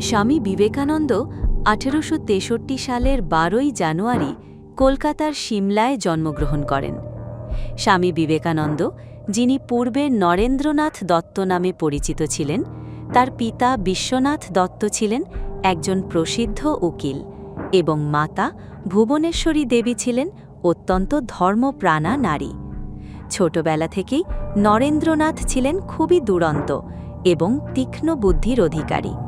স্বামী বিবেকানন্দ আঠেরোশো তেষট্টি সালের বারোই জানুয়ারি কলকাতার সিমলায় জন্মগ্রহণ করেন। স্বামী বিবেকানন্দ, যিনি পূর্বে নরেন্দ্রনাথ দত্ত নামে পরিচিত ছিলেন, তার পিতা বিশ্বনাথ দত্ত ছিলেন, একজন প্রসিদ্ধ উকিল এবং মাতা ভুবনেশ্বরী দেবী ছিলেন, অত্যন্ত ধর্মপ্রাণা নারী। ছোটবেলা থেকেই নরেন্দ্রনাথ ছিলেন খুবই দুরন্ত এবং তীক্ষ্ণ বুদ্ধির অধিকারী।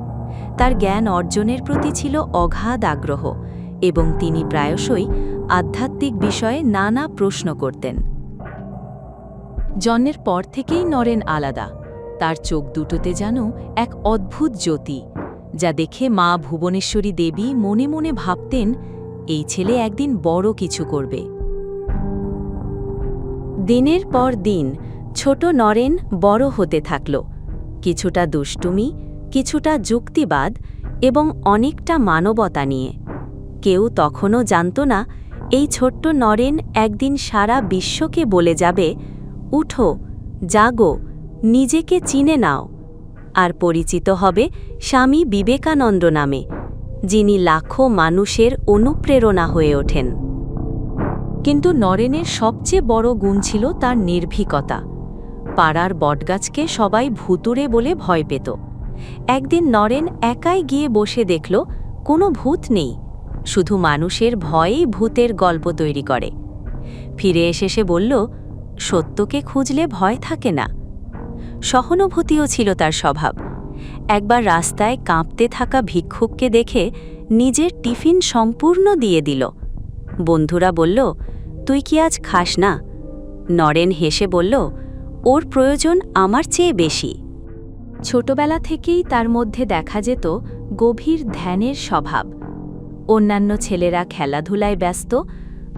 তার জ্ঞান অর্জনের প্রতি ছিল অগাধ আগ্রহ এবং তিনি প্রায়শই আধ্যাত্মিক বিষয়ে নানা প্রশ্ন করতেন। জন্মের পর থেকেই নরেন আলাদা। তার চোখ দুটোতে যেন এক অদ্ভুত জ্যোতি, যা দেখে মা ভুবনেশ্বরী দেবী মনে মনে ভাবতেন, এই ছেলে একদিন বড় কিছু করবে। দিনের পর দিন ছোট নরেন বড় হতে থাকল। কিছুটা দুষ্টুমি কিছুটা যুক্তিবাদ এবং অনেকটা মানবতা নিয়ে। কেউ তখনও জানত না, এই ছোট্ট নরেন একদিন সারা বিশ্বকে বলে যাবে, উঠো, জাগো, নিজেকে চিনে নাও। আর পরিচিত হবে স্বামী বিবেকানন্দ নামে, যিনি লাখো মানুষের অনুপ্রেরণা হয়ে ওঠেন। কিন্তু নরেনের সবচেয়ে বড় গুণ ছিল তার নির্ভীকতা। পাড়ার বটগাছকে সবাই ভুতুরে বলে ভয় পেত। একদিন নরেন একাই গিয়ে বসে দেখল, কোনো ভূত নেই। শুধু মানুষের ভয়েই ভূতের গল্প তৈরি করে। ফিরে এসে সে বলল, সত্যকে খুঁজলে ভয় থাকে না। সহানুভূতিও ছিল তার স্বভাব। একবার রাস্তায় কাঁপতে থাকা ভিক্ষুককে দেখে নিজের টিফিন সম্পূর্ণ দিয়ে দিল। বন্ধুরা বলল, তুই কি আজ খাস না? নরেন হেসে বলল, ওর প্রয়োজন আমার চেয়ে বেশি। ছোটবেলা থেকেই তার মধ্যে দেখা যেত গভীর ধ্যানের স্বভাব। অন্যান্য ছেলেরা খেলাধুলায় ব্যস্ত,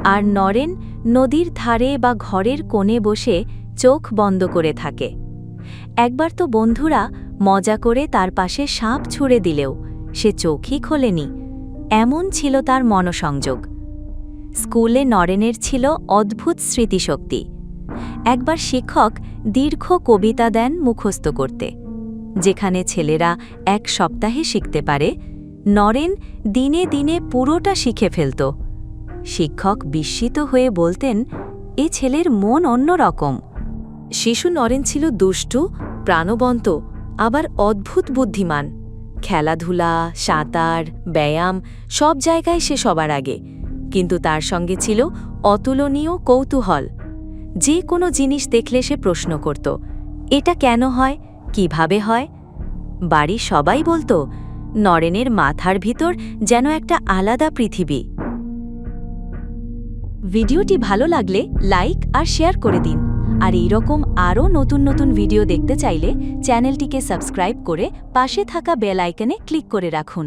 আর নরেন নদীর ধারে বা ঘরের কোণে বসে চোখ বন্ধ করে থাকে। একবার তো বন্ধুরা মজা করে তার পাশে সাপ ছুঁড়ে দিলেও সে চোখই খোলেনি। এমন ছিল তার মনসংযোগ। স্কুলে নরেনের ছিল অদ্ভুত স্মৃতিশক্তি। একবার শিক্ষক দীর্ঘ কবিতা দেন মুখস্থ করতে। যেখানে ছেলেরা এক সপ্তাহে শিখতে পারে, নরেন দিনে দিনে পুরোটা শিখে ফেলত। শিক্ষক বিস্মিত হয়ে বলতেন, এ ছেলের মন অন্যরকম। শিশু নরেন ছিল দুষ্টু, প্রাণবন্ত, আবার অদ্ভুত বুদ্ধিমান। খেলাধুলা, সাঁতার, ব্যায়াম, সব জায়গায় সে সবার আগে। কিন্তু তার সঙ্গে ছিল অতুলনীয় কৌতূহল। যে কোনো জিনিস দেখলে সে প্রশ্ন করত, এটা কেন হয়? কীভাবে হয়? বাড়ি সবাই বলতো, নরেনের মাথার ভিতর যেন একটা আলাদা পৃথিবী। ভিডিওটি ভালো লাগলে লাইক আর শেয়ার করে দিন। আর এইরকম আরও নতুন নতুন ভিডিও দেখতে চাইলে চ্যানেলটিকে সাবস্ক্রাইব করে পাশে থাকা বেল আইকনে ক্লিক করে রাখুন।